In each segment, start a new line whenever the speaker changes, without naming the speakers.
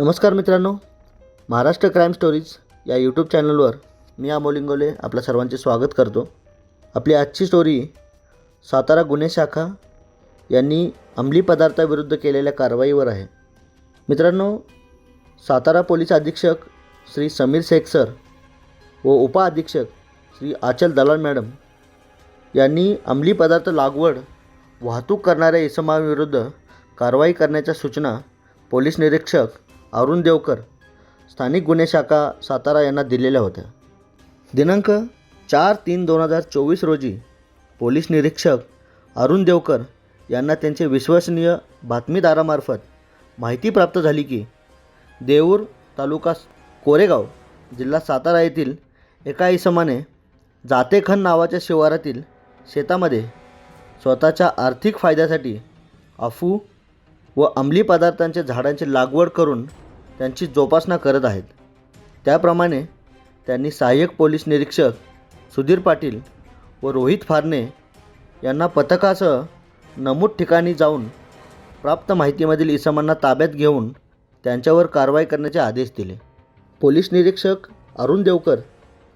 नमस्कार मित्रांनो Maharashtra crime stories या यूट्यूब चॅनलवर मी अमोलिंगोले आपल्या सर्वांचे स्वागत करतो. आपली आजची स्टोरी सातारा गुन्हे शाखा यांनी अंमली पदार्थाविरुद्ध केलेल्या कारवाईवर आहे. मित्रांनो सातारा पोलीस अधीक्षक श्री समीर शेख सर व उपअधीक्षक श्री आचल दलाल मॅडम यांनी अंमली पदार्थ लागवड वाहतूक करणाऱ्या इसमाविरुद्ध कारवाई करण्याच्या सूचना पोलीस निरीक्षक अरुण देवकर स्थानिक गुन्हे शाखा सातारा यांना दिलेल्या होत्या. दिनांक चार तीन दोन हजार चोवीस रोजी पोलीस निरीक्षक अरुण देवकर यांना त्यांचे विश्वसनीय बातमीदारामार्फत माहिती प्राप्त झाली की देऊर तालुका कोरेगाव जिल्हा सातारा येथील एका इसमाने जातेखन नावाच्या शिवारातील शेतामध्ये स्वतःच्या आर्थिक फायद्यासाठी अफू व अंमली पदार्थांच्या झाडांची लागवड करून त्यांची जोपासना करत आहेत. त्याप्रमाणे त्यांनी सहाय्यक पोलीस निरीक्षक सुधीर पाटील व रोहित फारणे यांना पथकासह नमूद ठिकाणी जाऊन प्राप्त माहितीमधील इसमांना ताब्यात घेऊन त्यांच्यावर कारवाई करण्याचे आदेश दिले. पोलीस निरीक्षक अरुण देवकर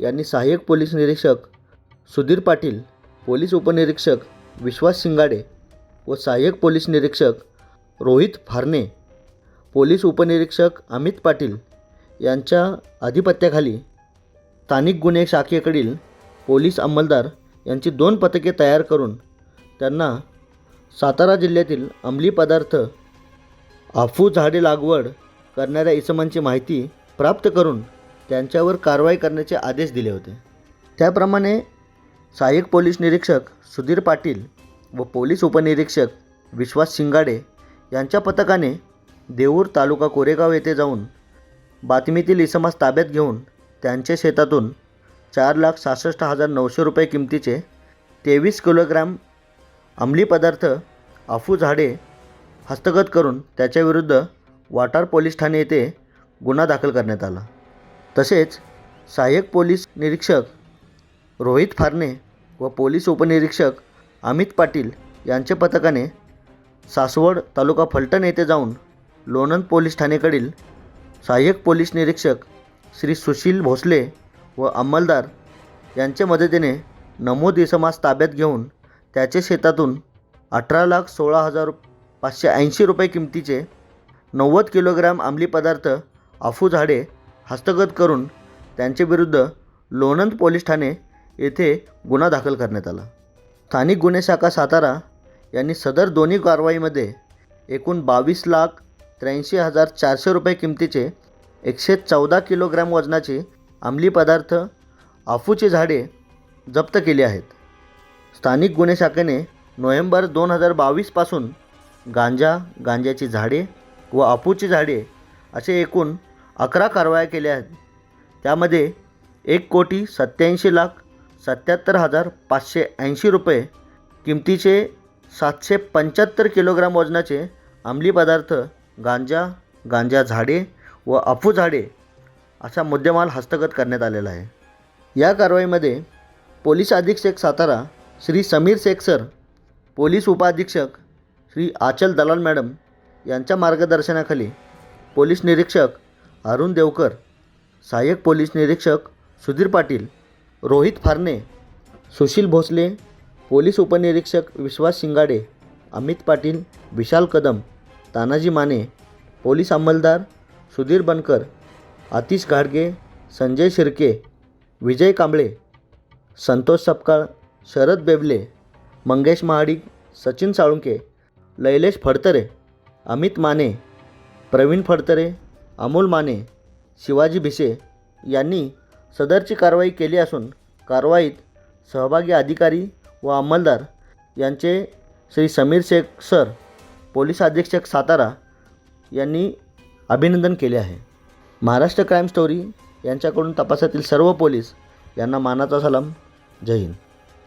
यांनी सहाय्यक पोलीस निरीक्षक सुधीर पाटील पोलीस उपनिरीक्षक विश्वास शिंगाडे व सहाय्यक पोलीस निरीक्षक रोहित फारणे पोलीस उपनिरीक्षक अमित पाटील यांच्या अधिपत्याखाली स्थानिक गुन्हे शाखेकडील पोलीस अंमलदार यांची दोन पथके तयार करून त्यांना सातारा जिल्ह्यातील अंमली पदार्थ आफू झाडे लागवड करणाऱ्या इसमांची माहिती प्राप्त करून त्यांच्यावर कारवाई करण्याचे आदेश दिले होते. त्याप्रमाणे सहाय्यक पोलीस निरीक्षक सुधीर पाटील व पोलीस उपनिरीक्षक विश्वास शिंगाडे यांच्या पथकाने देऊर तालुका कोरेगाव येथे जाऊन बातमीतील इसमास ताब्यात घेऊन त्यांच्या शेतातून चार लाख सहासष्ट हजार नऊशे रुपये किमतीचे तेवीस किलोग्रॅम अंमली पदार्थ अफू झाडे हस्तगत करून त्याच्याविरुद्ध वाटार पोलीस ठाणे येथे गुन्हा दाखल करण्यात आला. तसेच सहाय्यक पोलीस निरीक्षक रोहित फारणे व पोलीस उपनिरीक्षक अमित पाटील यांच्या पथकाने सासवड तालुका फलटण येथे जाऊन लोणंद पोलीस ठाणेकडील सहाय्यक पोलीस निरीक्षक श्री सुशील भोसले व अंमलदार यांच्या मदतीने नमूद इसमास ताब्यात घेऊन त्याच्या शेतातून अठरा लाख सोळा हजार पाचशे ऐंशी रुपये किमतीचे नव्वद किलोग्रॅम अंमली पदार्थ अफू झाडे हस्तगत करून त्यांच्याविरुद्ध लोणंद पोलीस ठाणे येथे गुन्हा दाखल करण्यात आला. स्थानिक गुन्हे शाखा सातारा यांनी सदर दोन्ही कारवाईमध्ये एकूण बावीस लाख त्र्याऐंशी हजार चारशे रुपये किमतीचे एकशे चौदा किलोग्रॅम वजनाचे अंमली पदार्थ आफूची झाडे जप्त केली आहेत. स्थानिक गुन्हे शाखेने नोव्हेंबर दोन हजार बावीसपासून गांजा गांजाची झाडे व आफूची झाडे असे एकूण अकरा कारवाया केल्या आहेत. त्यामध्ये एक कोटी सत्याऐंशी लाख सत्याहत्तर हजार पाचशे ऐंशी रुपये किमतीचे सातशे पंच्याहत्तर किलोग्राम वजनाचे अंमली पदार्थ गांजा गांजा झाडे व अफू झाडे असा मुद्देमाल हस्तगत करण्यात आलेला आहे. या कारवाईमध्ये पोलीस अधीक्षक सातारा श्री समीर शेख सर पोलीस उपअधीक्षक श्री आचल दलाल मॅडम यांच्या मार्गदर्शनाखाली पोलीस निरीक्षक अरुण देवकर सहाय्यक पोलीस निरीक्षक सुधीर पाटील रोहित फारणे सुशील भोसले पोलीस उपनिरीक्षक विश्वास शिंगाडे अमित पाटील विशाल कदम तानाजी माने पोलीस अंमलदार सुधीर बनकर आतिश घाडगे संजय शिर्के विजय कांबळे संतोष सपकाळ शरद बेबले मंगेश महाडिक सचिन साळुंके लैलेश फडतरे अमित माने प्रवीण फडतरे अमोल माने शिवाजी भिसे यांनी सदरची कारवाई केली असून कारवाईत सहभागी अधिकारी व अंमलदार यांचे श्री समीर शेख सर पोलीस अधीक्षक सातारा यांनी अभिनंदन केले आहे. महाराष्ट्र क्राईम स्टोरी यांच्याकडून तपासातील सर्व पोलीस यांना मानाचा सलाम. जय हिंद.